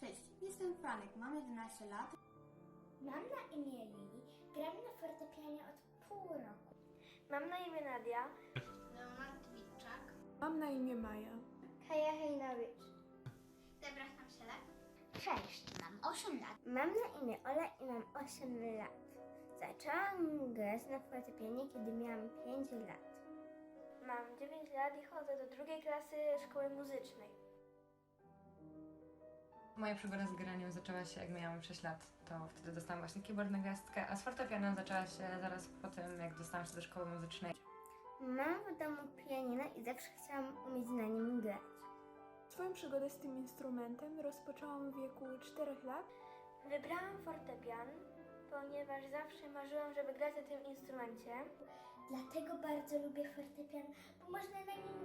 Cześć, jestem Franek, mam 11 lat. Mam na imię Lili, gram na fortepianie od pół roku. Mam na imię Nadia. Roman Twitczak. Mam na imię Maja. Kaja Hejnowicz. Debra Hamsielek. Cześć, mam 8 lat. Mam na imię Ola i mam 8 lat. Zaczęłam grać na fortepianie, kiedy miałam 5 lat. Mam 9 lat i chodzę do drugiej klasy szkoły muzycznej. Moja przygoda z graniem zaczęła się jak miałam 6 lat. To wtedy dostałam właśnie keyboard na gwiazdkę, a z fortepianem zaczęła się zaraz po tym, jak dostałam się do szkoły muzycznej. Mam w domu pianino i zawsze chciałam umieć na nim grać. Swoją przygodę z tym instrumentem rozpoczęłam w wieku 4 lat. Wybrałam fortepian, ponieważ zawsze marzyłam, żeby grać na tym instrumencie. Dlatego bardzo lubię fortepian, bo można na nim.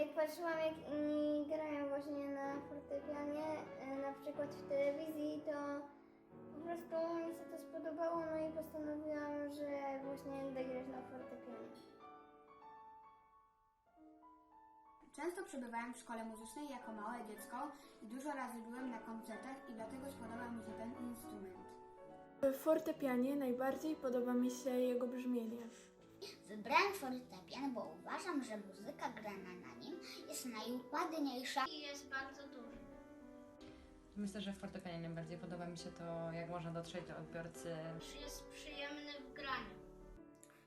Jak patrzyłam, jak inni grają właśnie na fortepianie, e, na przykład w telewizji, to po prostu mi się to spodobało, no i postanowiłam, że właśnie będę grać na fortepianie. Często przebywałem w szkole muzycznej jako małe dziecko i dużo razy byłem na koncertach i dlatego spodobał mi się ten instrument. W fortepianie najbardziej podoba mi się jego brzmienie. Wybrałem fortepian, bo uważam, że muzyka grana na nim jest najładniejsza. I jest bardzo duży. Myślę, że w fortepianie najbardziej podoba mi się to, jak można dotrzeć do odbiorcy. Jest przyjemny w graniu.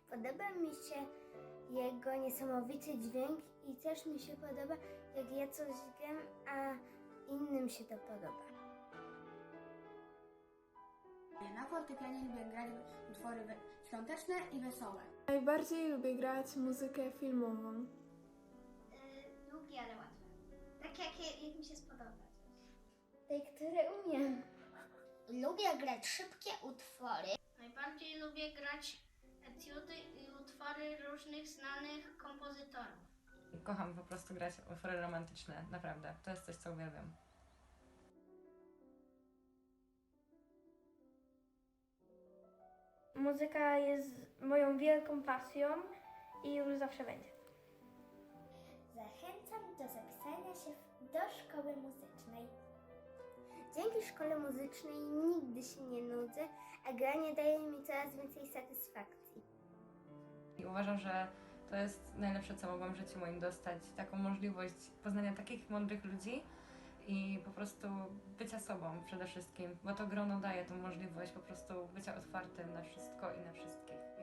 Podoba mi się jego niesamowity dźwięk i też mi się podoba, jak ja coś gram, a innym się to podoba. Na fortepianie lubię grać utwory świąteczne i wesołe. Najbardziej lubię grać muzykę filmową. Długi, ale łatwy. Tak jak, jak mi się spodoba. Tej, które umiem. Lubię grać szybkie utwory. Najbardziej lubię grać etiudy i utwory różnych znanych kompozytorów. Kocham po prostu grać utwory romantyczne, naprawdę. To jest coś, co uwielbiam. Muzyka jest moją wielką pasją i już zawsze będzie. Zachęcam do zapisania się w- do szkoły muzycznej. Dzięki szkole muzycznej nigdy się nie nudzę, a granie daje mi coraz więcej satysfakcji. I uważam, że to jest najlepsze, co mogłam w życiu moim dostać. Taką możliwość poznania takich mądrych ludzi i po prostu bycia sobą przede wszystkim, bo to grono daje tą możliwość po prostu bycia otwartym na wszystko i na wszystkich.